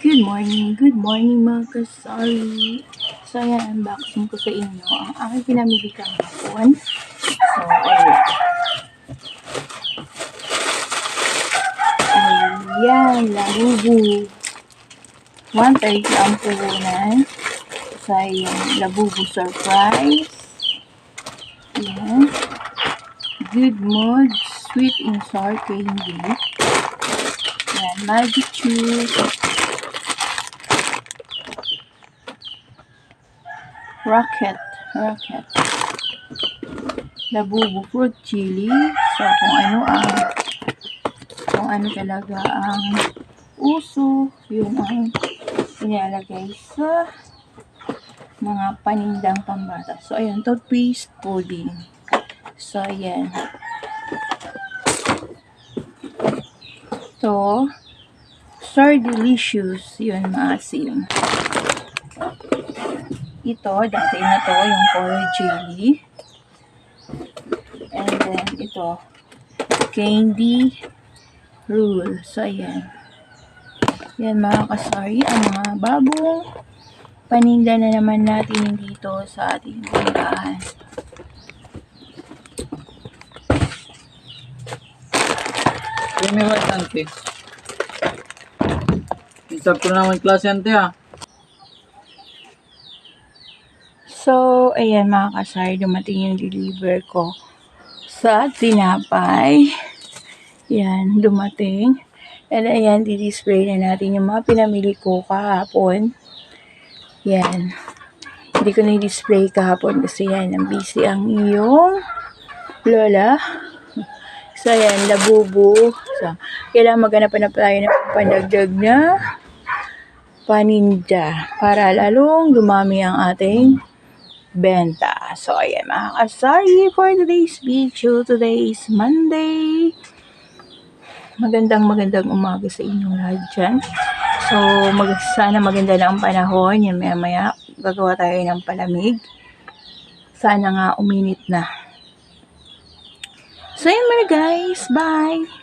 Good morning, good morning mga kasari. So, ayan, unboxing ko sa inyo ang aking pinamili kahapon. So, ayan. Ayan, labubu. 130 ang puhunan. So, ayan, labubu surprise. Ayan. Good mood, sweet and sour candy. Ayan, magic chew. Rocket. Rocket. Labubu fruit chili. So, kung ano ang kung ano talaga ang uso, yun ang inalagay sa mga panindang pambata. So, ayan, toothpaste pudding. So, ayan. To, Sir Delicious, yun, maasim. Ito, dati na to, yung color jelly. And then, ito, candy rule. So, ayan. Yan, mga kasari, ang mga babong paninda na naman natin dito sa ating tindahan. Kami ba ante? Insert ko naman klase ante ah. So, ayan mga kasari, dumating yung deliver ko sa tinapay. Yan, dumating. And ayan, di-display na natin yung mga pinamili ko kahapon. Yan. Hindi ko na-display kahapon kasi yan, ang busy ang iyong lola. So, ayan, labubu. So, kailangan maghanap na tayo ng pandagdag na paninda para lalong dumami ang ating benta. So, ayan mga kasari for today's video. Today is Monday. Magandang magandang umaga sa inyong lahat dyan. So, mag, sana maganda na ang panahon. Yan maya maya gagawa tayo ng palamig. Sana nga uminit na. So, yun muna guys. Bye!